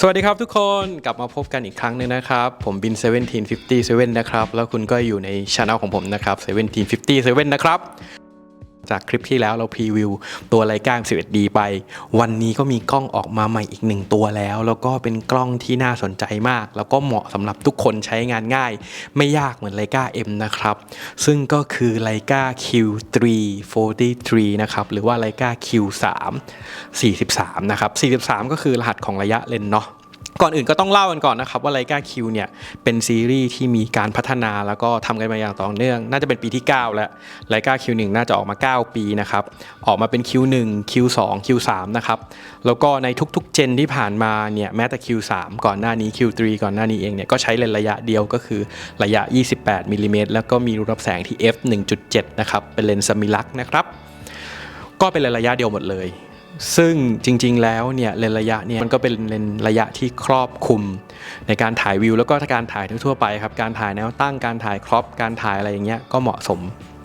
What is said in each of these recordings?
สวัสดีครับทุกคนกลับมาพบกันอีกครั้งหนึงนะครับ ผมบิน 1757 นะครับ แล้วคุณก็อยู่ในช anel ของผมนะครับ 1757 นะครับ จากคลิปที่แล้วเราพรีวิวตัวไลกา 11D ไป วันนี้ก็มีกล้องออกมาใหม่อีกหนึ่งตัวแล้ว แล้วก็เป็นกล้องที่น่าสนใจมาก แล้วก็เหมาะสำหรับทุกคนใช้งานง่าย ไม่ยากเหมือนไลกา M นะครับ ซึ่งก็คือไลกา Q3 43 นะครับ หรือว่าไลกา Q3 43 นะครับ 43 ก็คือรหัสของระยะเลนเนาะ ก่อนอื่นก็ต้องเล่ากันก่อนนะครับว่าไลกา Q เนี่ยเป็นซีรีส์ที่มีการพัฒนาแล้วก็ทำกันมาอย่างต่อเนื่อง น่าจะเป็นปีที่ 9 แล้วไลกา Q1 น่าจะออกมา 9 ปีนะครับออกมาเป็น Q1 Q2 Q3 นะครับแล้วก็ในทุกๆเจนที่ผ่านมาเนี่ยแม้แต่ Q3 ก่อนหน้านี้ Q3 ก่อนหน้านี้เองเนี่ยก็ใช้เลนส์ระยะเดียวก็คือระยะ 28มิลลิเมตรแล้วก็มีรูรับแสงที่ f 1.7นะครับเป็นเลนส์สมิลักนะครับก็เป็นเลนส์ระยะเดียวหมดเลย ซึ่งจริงๆแล้วเนี่ยเลนระยะเนี่ยมันก็เป็นเลนระยะที่ครอบคลุม ในการถ่ายวิว แล้วก็การถ่ายทั่วๆไปครับการถ่ายแนวตั้งการถ่ายครอปการถ่ายอะไรอย่างเงี้ยก็เหมาะสม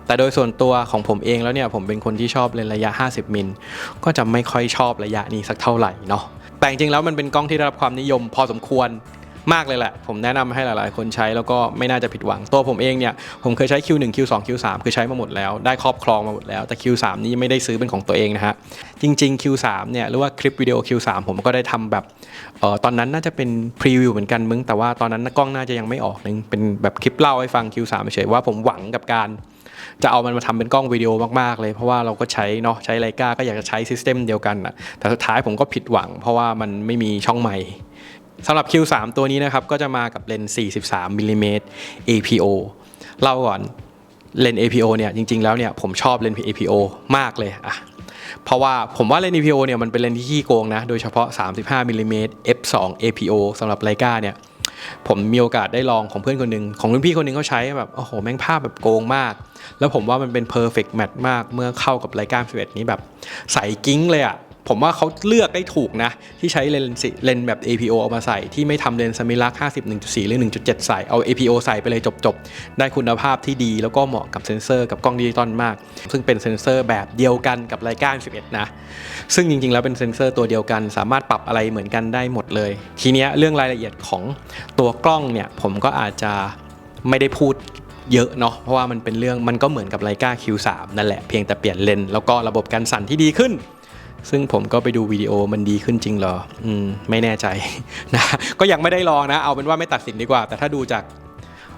แต่โดยส่วนตัวของผมเองแล้วเนี่ยผมเป็นคนที่ชอบเลนระยะ 50มิลก็จะไม่ค่อยชอบระยะนี้สักเท่าไหร่เนาะแต่จริงๆแล้วมันเป็นกล้องที่ได้รับความนิยมพอสมควร มากเลยแหละ ผมแนะนำให้หลาย ๆ คนใช้แล้วก็ไม่น่าจะผิดหวัง ตัวผมเองเนี่ยผมเคยใช้ Q1 Q2 Q3 คือใช้มาหมดแล้ว ได้ครอบครองมาหมดแล้วแต่ Q3 นี้ไม่ได้ซื้อเป็นของตัวเองนะฮะจริง ๆ Q3 เนี่ยหรือว่าคลิปวิดีโอ Q3 ผมก็ได้ทำแบบเออตอนนั้นน่าจะเป็นพรีวิวเหมือนกันมึงแต่ว่าตอนนั้นกล้องน่าจะยังไม่ออกนึงเป็นแบบคลิปเล่าให้ฟัง Q3 เฉยๆว่าผมหวังกับการจะเอามันมาทำเป็นกล้องวิดีโอมาก ๆ เลย เพราะว่าเราก็ใช้เนาะใช้ไลกาก็อยากจะใช้ซิสเต็มเดียวกันนะแต่สุดท้ายผมก็ผิดหวัง เพราะว่ามันไม่มีช่องใหม่ สำหรับ Q3 ตัวนี้นะครับก็จะมากับเลนส์43มิลลิเมตร APO เล่าก่อนเลนส์ APO เนี่ยจริงๆแล้วเนี่ยผมชอบเลนส์ APO มากเลยอะเพราะว่าผมว่าเลนส์ APO เนี่ยมันเป็นเลนส์ที่ขี้โกงนะ โดยเฉพาะ 35มิลลิเมตร f2 APO สำหรับไลกาเนี่ยผมมีโอกาสได้ลองของเพื่อนคนหนึ่งของรุ่นพี่คนหนึ่งเขาใช้แบบโอ้โหแม่งภาพแบบโกงมาก แล้วผมว่ามันเป็น perfect match มากเมื่อเข้ากับรายกา11นี้แบบใสกิ้งเลยอะ ผมว่าเขาเลือกได้ถูกนะ ที่ใช้เลนส์เลนแบบ APO เอามาใส่ ที่ไม่ทำเลนส์สมิลัก50 1.4 หรือ 1.7 ใส่ เอา APO ใส่ไปเลยจบๆ ได้คุณภาพที่ดีแล้วก็เหมาะกับเซนเซอร์กับกล้องดิจิตอลมาก ซึ่งเป็นเซนเซอร์แบบเดียวกันกับรายกา11 นะ ซึ่งจริงๆ แล้วเป็นเซนเซอร์ตัวเดียวกัน สามารถปรับอะไรเหมือนกันได้หมดเลย ทีเนี้ยเรื่องรายละเอียดของตัวกล้องเนี่ยผมก็อาจจะไม่ได้พูดเยอะเนาะเพราะว่ามันเป็นเรื่องมันก็เหมือนกับไลกา Q3 นั่นแหละเพียงแต่เปลี่ยนเลนส์แล้วก็ระบบการสั่นที่ดีขึ้น ซึ่งผมก็ไปดูวิดีโอมันดีขึ้นจริงเหรอ อืม ไม่แน่ใจนะ ก็ยังไม่ได้ลองนะ เอาเป็นว่าไม่ตัดสินดีกว่า แต่ถ้าดูจาก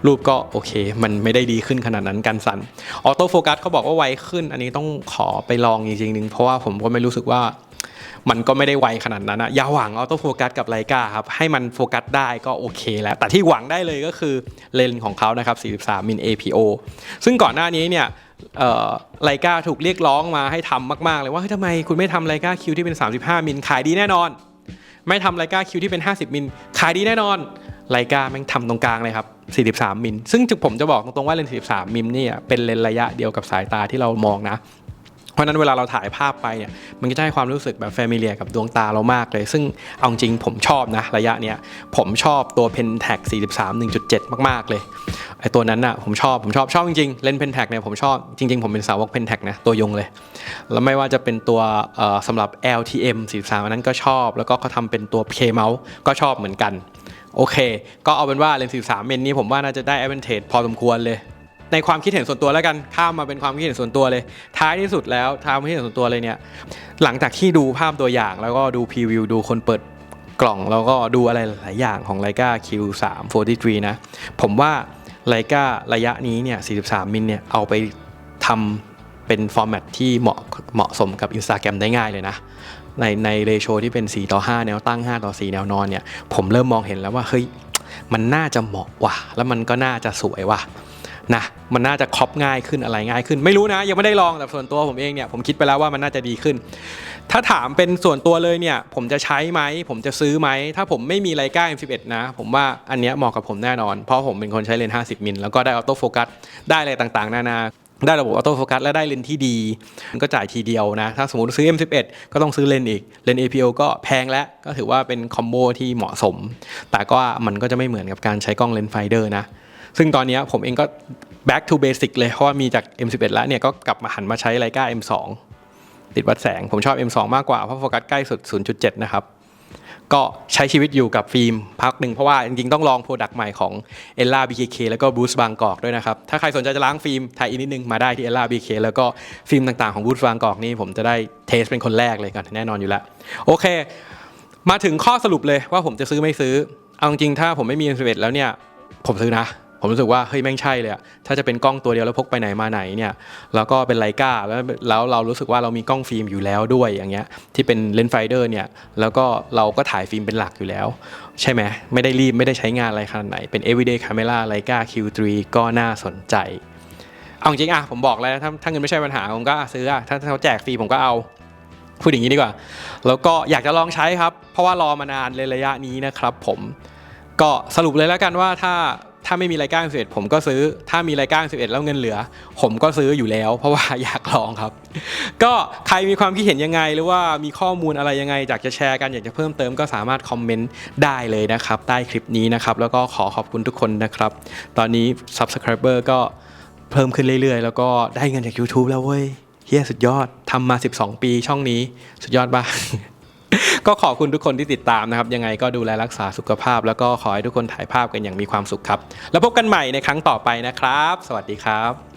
รูปก็โอเค มันไม่ได้ดีขึ้นขนาดนั้นการสั่นออโต้โฟกัสเขาบอกว่าไวขึ้น อันนี้ต้องขอไปลองจริงๆนึงเพราะว่าผมก็ไม่รู้สึกว่ามันก็ไม่ได้ไวขนาดนั้นนะอย่าหวังออโต้โฟกัสกับไลกาครับให้มันโฟกัสได้ก็โอเคแล้ว แต่ที่หวังได้เลยก็คือเลนส์ของเขานะครับ 43 มิล APO ซึ่งก่อนหน้านี้เนี่ย ไลกาถูกเรียกร้องมาให้ทำมาก ๆ เลยว่าทำไมคุณไม่ทำไลกาคิวที่เป็น 35 มิลขายดีแน่นอน ไม่ทำไลกาคิวที่เป็น 50 มิลขายดีแน่นอนไลกาแม่งทำตรงกลางเลยครับ 43 มิลซึ่งผมจะบอกตรงๆว่าเลนส์43 มิลเนี่ยเป็นเลนส์ระยะเดียวกับสายตาที่เรามองนะเพราะฉะนั้นเวลาเราถ่ายภาพไปเนี่ยมันก็จะให้ความรู้สึกแบบแฟมิเลียกับดวงตาเรามากเลย ซึ่งเอาจริงผมชอบนะ ระยะเนี้ยผมชอบตัว Pentax 43 1.7 มาก ๆ เลย ไอตัวนั้นน่ะผมชอบผมชอบชอบจริงๆเลนส์ Pentax เนี่ยผมชอบจริงๆ ผมเป็นสาวก Pentax นะตัวยงเลย แล้วไม่ว่าจะเป็นตัวสำหรับ LTM 43อันนั้นก็ชอบ แล้วก็เขาทำเป็นตัว K Mouse ก็ชอบเหมือนกัน โอเค ก็เอาเป็นว่าเลนส์43เมนนี้ผมว่าน่าจะได้ advantage พอสมควรเลยในความคิดเห็นส่วนตัวแล้วกันข้ามมาเป็นความคิดเห็นส่วนตัวเลย ท้ายที่สุดแล้วท้ายความคิดเห็นส่วนตัวเลยเนี่ยหลังจากที่ดูภาพตัวอย่างแล้วก็ดูพรีวิวดูคนเปิดกล่องแล้วก็ดูอะไรหลายอย่างของไลกา Q3 43นะ ผมว่า ไลการะยะนี้เนี่ย 43 มิลเนี่ย เอาไปทำเป็นฟอร์แมตที่เหมาะเหมาะสมกับ Instagram ได้ง่ายเลยนะ ในในเรโชที่เป็น 4 ต่อ 5 แนวตั้ง 5 ต่อ 4 แนวนอนเนี่ย ผมเริ่มมองเห็นแล้วว่า เฮ้ย มันน่าจะเหมาะว่ะ แล้วมันก็น่าจะสวยว่ะนะมันน่าจะครอปง่ายขึ้นอะไรง่ายขึ้น ไม่รู้นะ ยังไม่ได้ลองแต่ส่วนตัวผมเองเนี่ยผมคิดไปแล้วว่ามันน่าจะดีขึ้น ถ้าถามเป็นส่วนตัวเลยเนี่ย ผมจะใช้ไหม ผมจะซื้อไหม ถ้าผมไม่มีไลกา M11 นะ ผมว่าอันเนี้ยเหมาะกับผมแน่นอน เพราะผมเป็นคนใช้เลนส์50 มิล แล้วก็ได้ออโต้โฟกัส ได้อะไรต่างๆ นานา ได้ระบบออโต้โฟกัสและได้เลนส์ที่ดีก็จ่ายทีเดียวนะ ถ้าสมมติซื้อ M11 ก็ต้องซื้อเลนส์อีก เลนส์ APO ก็แพงแล้ว ก็ถือว่าเป็นคอมโบที่เหมาะสม แต่ก็มันก็จะไม่เหมือนกับการใช้กล้องเลนส์ไฟเดอร์นะ ซึ่งตอนนี้ผมเองก็ back to basic เลย เพราะว่ามีจาก M11 แล้วเนี่ยก็กลับมาหันมาใช้ไลกา M2 ติดวัดแสง ผมชอบ M2 มากกว่า เพราะโฟกัสใกล้สุด 0.7 นะครับ ก็ใช้ชีวิตอยู่กับฟิล์มพักหนึ่งเพราะว่าจริงๆ ต้องลองโปรดักต์ใหม่ของ e l l a BKK แล้วก็ Boost บางกอกด้วยนะครับ ถ้าใครสนใจจะล้างฟิล์มไทยอีกนิดนึงมาได้ที่ e l l a BKK แล้วก็ฟิล์มต่างๆของ Boost บางกอกนี่ผมจะได้เทสเป็นคนแรกเลยกันแน่นอนอยู่แล้วโอเค มาถึงข้อสรุปเลยว่าผมจะซื้อไม่ซื้อเอาจริงๆถ้าผมไม่มี M11 แล้วเนี่ยผมซื้อนะ ผมรู้สึกว่าเฮ้ยแม่งใช่เลยอะถ้าจะเป็นกล้องตัวเดียวแล้วพกไปไหนมาไหนเนี่ยแล้วก็เป็นไลกาแล้วแล้วเรารู้สึกว่าเรามีกล้องฟิล์มอยู่แล้วด้วยอย่างเงี้ยที่เป็นเลนส์ไฟเดอร์เนี่ยแล้วก็เราก็ถ่ายฟิล์มเป็นหลักอยู่แล้ว ใช่ไหมไม่ได้รีบไม่ได้ใช้งานอะไรขนาดไหนเป็น everyday camera Leica Q3 ก็น่าสนใจเอาจริงอะผมบอกแล้วถ้าถ้าเงินไม่ใช่ปัญหาผมก็ซื้ออะถ้าถ้าเขาแจกฟรีผมก็เอาพูดอย่างนี้ดีกว่า แล้วก็อยากจะลองใช้ครับ เพราะว่ารอมานานเลยระยะนี้นะครับผม ก็สรุปเลยแล้วกันว่าถ้า ถ้าไม่มีรายการ11ผมก็ซื้อ ถ้ามีรายการ11แล้วเงินเหลือ ผมก็ซื้ออยู่แล้ว เพราะว่าอยากลองครับ ก็ใครมีความคิดเห็นยังไง หรือว่ามีข้อมูลอะไรยังไงอยากจะแชร์กันอยากจะเพิ่มเติมก็สามารถคอมเมนต์ได้เลยนะครับใต้คลิปนี้นะครับแล้วก็ขอขอบคุณทุกคนนะครับ ตอนนี้ Subscriber ก็เพิ่มขึ้นเรื่อยๆ แล้วก็ได้เงินจาก YouTube แล้วเว้ยเฮียสุดยอดทำมา 12 ปีช่องนี้สุดยอดบ้าง ก็ขอบคุณทุกคนที่ติดตามนะครับ ยังไงก็ดูแลรักษาสุขภาพ แล้วก็ขอให้ทุกคนถ่ายภาพกันอย่างมีความสุขครับ แล้วพบกันใหม่ในครั้งต่อไปนะครับ สวัสดีครับ